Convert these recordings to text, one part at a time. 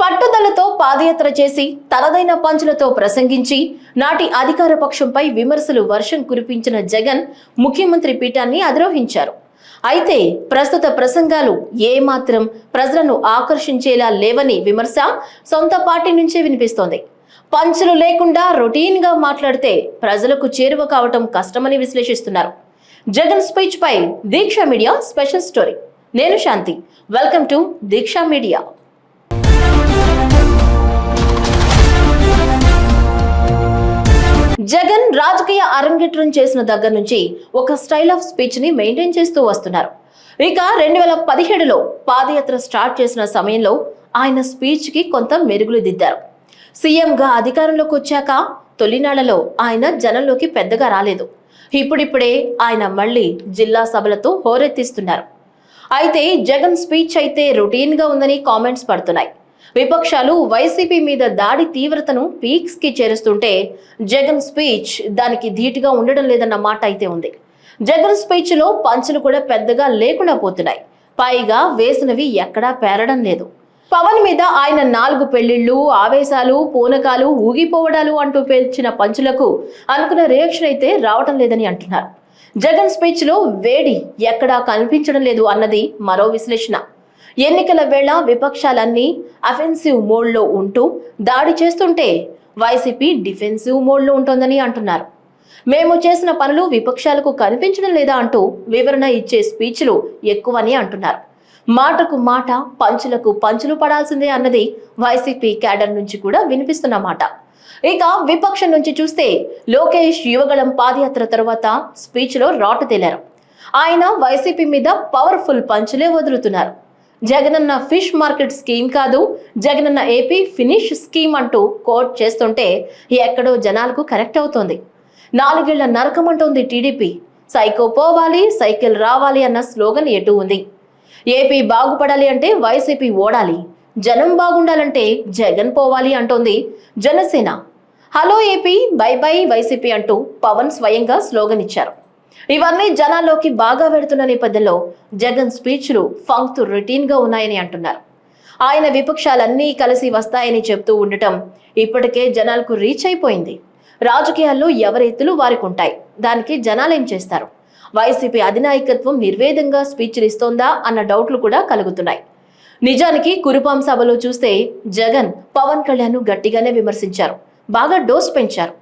పట్టుదలతో పాదయాత్ర చేసి తనదైన పంచులతో ప్రసంగించి నాటి అధికార పక్షంపై విమర్శలు వర్షం కురిపించిన జగన్ ముఖ్యమంత్రి పీఠాన్ని అధిరోహించారు. అయితే ప్రస్తుత ప్రసంగాలు ఏమాత్రం ప్రజలను ఆకర్షించేలా లేవని విమర్శ సొంత పార్టీ నుంచే వినిపిస్తోంది. పంచులు లేకుండా రొటీన్గా మాట్లాడితే ప్రజలకు చేరువ కావటం కష్టమని విశ్లేషిస్తున్నారు. జగన్ స్పీచ్ పై దీక్ష మీడియా స్పెషల్ స్టోరీ. నేను Shanti. Welcome to Deeksha media. Jagan రాజకీయ అరంగేట్రం చేసిన దగ్గర నుంచి ఒక స్టైల్ ఆఫ్ స్పీచ్ని మెయింటైన్ చేస్తూ వస్తున్నారు. ఇక రెండు వేల పదిహేడులో పాదయాత్ర స్టార్ట్ చేసిన సమయంలో ఆయన స్పీచ్కి కొంత మెరుగులు దిద్దారు. సీఎంగా అధికారంలోకి వచ్చాక తొలినాళ్ళలో ఆయన జనంలోకి పెద్దగా రాలేదు. ఇప్పుడిప్పుడే ఆయన మళ్ళీ జిల్లా సభలతో హోరెత్తిస్తున్నారు. అయితే జగన్ స్పీచ్ అయితే రొటీన్గా ఉందని కామెంట్స్ పడుతున్నాయి. విపక్షాలు వైసీపీ మీద దాడి తీవ్రతను పీక్స్కి చేరుస్తుంటే జగన్ స్పీచ్ దానికి ధీటుగా ఉండడం లేదన్న మాట అయితే ఉంది. జగన్ స్పీచ్లో పంచులు కూడా పెద్దగా లేకుండా పోతున్నాయి. పైగా వేసినవి ఎక్కడా పేరడం లేదు. పవన్ మీద ఆయన నాలుగు పెళ్ళిళ్ళు ఆవేశాలు పూనకాలు ఊగిపోవడాలు అంటూ పేల్చిన పంచులకు అనుకున్న రియాక్షన్ అయితే రావటం లేదని అంటున్నారు. జగన్ స్పీచ్లో వేడి ఎక్కడా కనిపించడం లేదు అన్నది మరో విశ్లేషణ. ఎన్నికల వేళ విపక్షాలన్నీ అఫెన్సివ్ మోడ్లో ఉంటూ దాడి చేస్తుంటే వైసీపీ డిఫెన్సివ్ మోడ్లో ఉంటుందని అంటున్నారు. మేము చేసిన పనులు విపక్షాలకు కనిపించడం లేదా అంటూ వివరణ ఇచ్చే స్పీచ్లు ఎక్కువని అంటున్నారు. మాటకు మాట పంచులకు పంచులు పడాల్సిందే అన్నది వైసీపీ క్యాడర్ నుంచి కూడా వినిపిస్తున్న మాట. ఇక విపక్షం నుంచి చూస్తే లోకేష్ యువగళం పాదయాత్ర తర్వాత స్పీచ్లో రాటు తేలారు. ఆయన వైసీపీ మీద పవర్ఫుల్ పంచులే వదులుతున్నారు. జగనన్న ఫిష్ మార్కెట్ స్కీమ్ కాదు జగనన్న ఏపీ ఫినిష్ స్కీమ్ అంటూ కోట్ చేస్తుంటే ఎక్కడో జనాలకు కరెక్ట్ అవుతోంది. నాలుగేళ్ళ నరకం అంటోంది టీడీపీ. సైకో పోవాలి సైకిల్ రావాలి అన్న స్లోగన్ ఎటు ఉంది? ఏపీ బాగుపడాలి అంటే వైసీపీ ఓడాలి. జనం బాగుండాలంటే జగన్ పోవాలి అంటోంది Janasena. Hello AP bye bye YCP అంటూ పవన్ స్వయంగా స్లోగన్ ఇచ్చారు. ఇవన్నీ జనాల్లోకి బాగా వెడుతున్న నేపథ్యంలో జగన్ స్పీచ్లు ఫంక్తు రొటీన్గా ఉన్నాయని అంటున్నారు. ఆయన విపక్షాలన్నీ కలిసి వస్తాయని చెప్తూ ఉండటం ఇప్పటికే జనాలకు రీచ్ అయిపోయింది. రాజకీయాల్లో ఎవరెత్తులు వారికి ఉంటాయి దానికి జనాలేం చేస్తారు? వైసీపీ అధినాయకత్వం నిర్వేదంగా స్పీచ్లు ఇస్తోందా అన్న డౌట్లు కూడా కలుగుతున్నాయి. నిజానికి కురుపాం సభలో చూస్తే జగన్ పవన్ కళ్యాణ్ గట్టిగానే విమర్శించారు. బాగా డోస్ పెంచారు.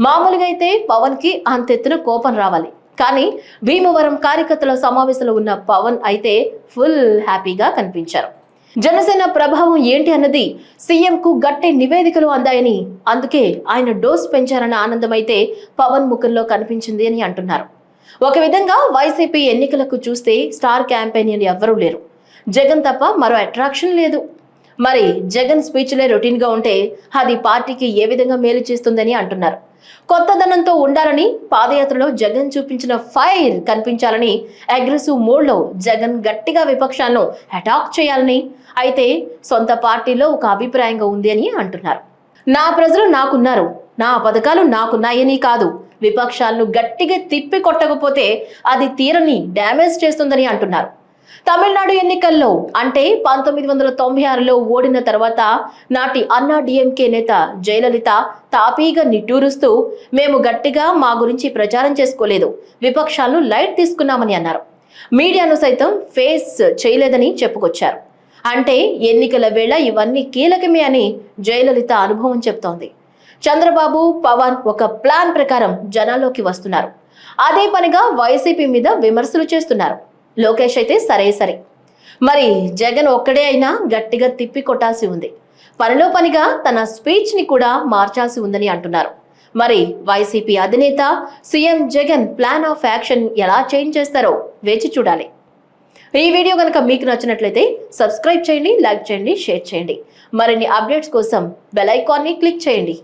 మామూలుగా అయితే పవన్కి అంతెత్తున కోపం రావాలి. కానీ భీమవరం కార్యకర్తల సమావేశంలో ఉన్న పవన్ అయితే ఫుల్ హ్యాపీగా కనిపించారు. జనసేన ప్రభావం ఏంటి అన్నది సీఎం కు గట్టి నివేదికలు అందాయని అందుకే ఆయన డోస్ పెంచారన్న ఆనందం అయితే పవన్ ముఖంలో కనిపించింది అని అంటున్నారు. ఒక విధంగా వైసీపీ ఎన్నికలకు చూస్తే స్టార్ క్యాంపెయిన్ ఎవ్వరూ లేరు. జగన్ తప్ప మరో అట్రాక్షన్ లేదు. మరి జగన్ స్పీచ్లే రొటీన్గా ఉంటే అది పార్టీకి ఏ విధంగా మేలు చేస్తుందని అంటున్నారు. కొత్తదనంతో ఉండాలని పాదయాత్రలో జగన్ చూపించిన ఫైర్ కనిపించాలని అగ్రెసివ్ మోడ్లో జగన్ గట్టిగా విపక్షాలను అటాక్ చేయాలని అయితే సొంత పార్టీలో ఒక అభిప్రాయంగా ఉంది అని అంటున్నారు. నా ప్రజలు నాకున్నారు నా పథకాలు నాకున్నాయని కాదు విపక్షాలను గట్టిగా తిప్పి కొట్టకపోతే అది తీరని డ్యామేజ్ చేస్తుందని అంటున్నారు. తమిళనాడు ఎన్నికల్లో అంటే పంతొమ్మిది వందల తొంభై ఆరులో ఓడిన తర్వాత నాటి అన్నా డిఎంకే నేత జయలలిత తాపీగా నిట్టూరుస్తూ మేము గట్టిగా మా గురించి ప్రచారం చేసుకోలేదు విపక్షాలను లైట్ తీసుకున్నామని అన్నారు. మీడియాను సైతం ఫేస్ చేయలేదని చెప్పుకొచ్చారు. అంటే ఎన్నికల వేళ ఇవన్నీ కీలకమే అని జయలలిత అనుభవం చెప్తోంది. చంద్రబాబు పవన్ ఒక ప్లాన్ ప్రకారం జనాల్లోకి వస్తున్నారు. అదే పనిగా వైసీపీ మీద విమర్శలు చేస్తున్నారు. లోకేష్ అయితే సరే సరే. మరి జగన్ ఒక్కడే అయినా గట్టిగా తిప్పి కొట్టాల్సి ఉంది. పనిలో పనిగా తన స్పీచ్ని కూడా మార్చాల్సి ఉందని అంటున్నారు. మరి వైసీపీ అధినేత CM Jagan plan of action ఎలా చేంజ్ చేస్తారో వేచి చూడాలి. ఈ వీడియో కనుక మీకు నచ్చినట్లయితే సబ్స్క్రైబ్ చేయండి లైక్ చేయండి షేర్ చేయండి. మరిన్ని అప్డేట్స్ కోసం బెల్ ఐకాన్ని క్లిక్ చేయండి.